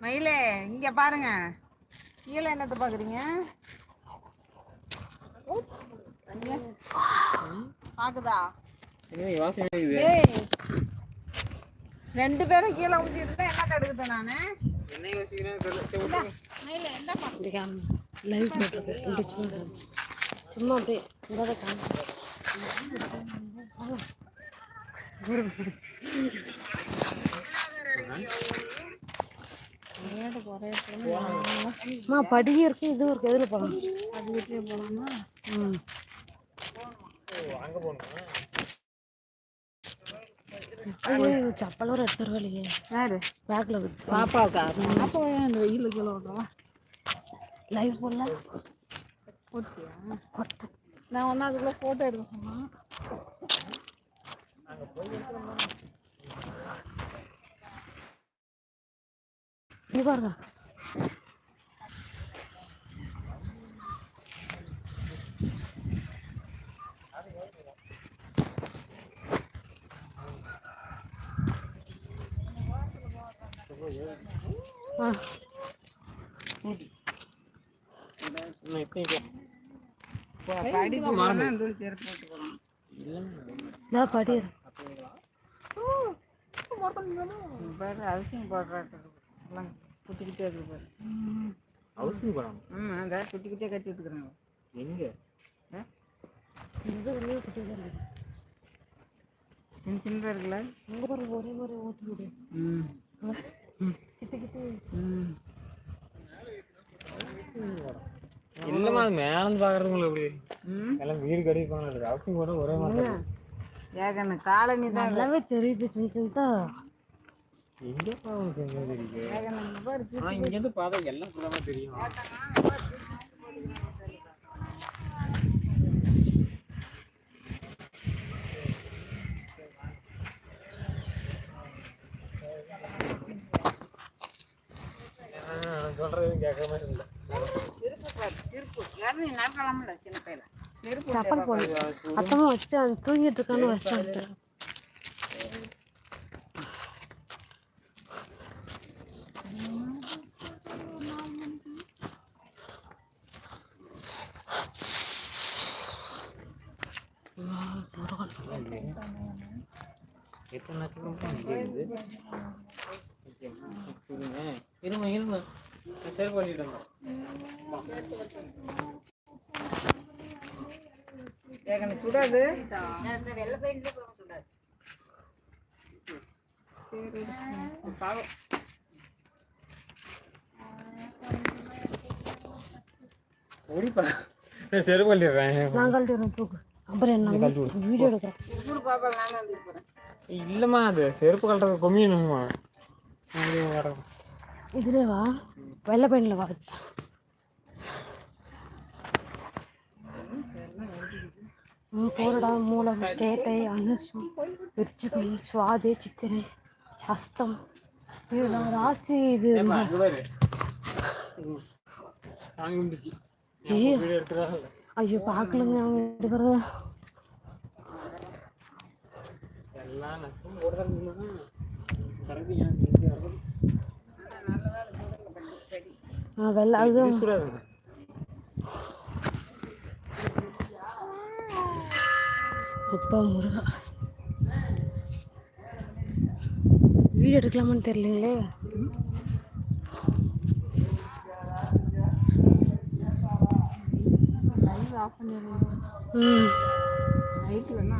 மயிலே இங்க பாருங்க. கீழே என்னத்தை பாக்குறீங்க. பாக்குதா? ரெண்டு பேரும் கீழே ஊத்திட்டு இருந்தா என்ன கடுக்குது நானு? லைவ் போட்டிருக்கு இப்படி சும்மா சும்மா அப்படியே. இதாக அம்மா படியும் இருக்கு இதுவும் இருக்கு எதில் போகலாம் அது வீட்டுல போலாமா ம் அங்க போகணுமா ஐயோ சப்பல் ஒரு எடுத்து வரலையே யாரு? பேக்கில் விட்டு பாப்பாவுக்கா? பாப்பா ஏன் இந்த வெயில கீழே விடுறோம் லைவ் போடல. போட்டியா? கொட்டை நான் ஒன்றும் அதுக்குள்ள ஃபோட்டோ எடுக்க சொன்னேன் பாருங்க இப்போ இங்கே படி போனா தூள் செருப்பு போட்டு போகணும் நான் படி பாரு அவசியம் போடுறாட்டு எல்லாம் குட்டிக்கிட்டே இருக்கு பாரு. அவசியம் போகணும் ம் அதான் குட்டிக்கிட்டே கட்டி விட்டுக்கிறாங்க. எங்க? சின்ன சின்னதாக இருக்குல்ல? ஒரே மாதிரி ஓட்டி விடு ம் கிட்ட கிட்ட ம் இல்லைம்மா அது மேலேருந்து பார்க்குறதுங்கள எப்படி? ம். எல்லாம் வீடு கட்டிப்பாங்க அவசியம் கூட ஒரே மாதிரி காலனி தான் தெரியுது சின்ன சின்னதா. எங்க பாவம் தெரியும் தெரியுது பாரு ஆனால் இங்கேருந்து பார்த்தா எல்லாம் ஃபுல்லாக தெரியும். சொல்றது கேட்க மாதிரி இல்லை செப்பல் போடு. அத்தமா வச்சுட்டு அவன் தூங்கிட்டு இருக்கான்னு வச்சுட்டு வந்துட்டேன். எத்தனை இருங்க. இருங்க சரி பண்ணிட்டு சுடாது. பாவம் ஓடிப்பா நான் சரி பண்ணிடுறேன் நான் கழட்டி வரேன் தூக்கு. அப்புறம் என்ன? வீடியோ எடுக்கிறேன். இல்லைம்மா அது செருப்பு கட்டுறது கொமியணும்மா. அப்படியே வரேன் இதுல வா. வெள்ளை பெயிண்டில் வா. ம், போரடா மூலம் கேட்டை அனுசம். விருச்சிகம் சுவாதி சித்திரை ஹஸ்தம் இதெல்லாம் ராசி இது. ஐயோ. பார்க்கலங்க. அவங்க எடுக்கிறது நஷ்டம் போடுறாங்க கரெக்டு எனக்கு தெரிஞ்சு வர்றது. ஆ, வெள்ளை அதுதான் இது சுடாதுங்க. அப்பா முருகா. வீடியோ எடுக்கலாமான்னு தெரியலங்களே. லைவ் ஆஃப் பண்ணிடுறேன் ம். நைட்டு வேணா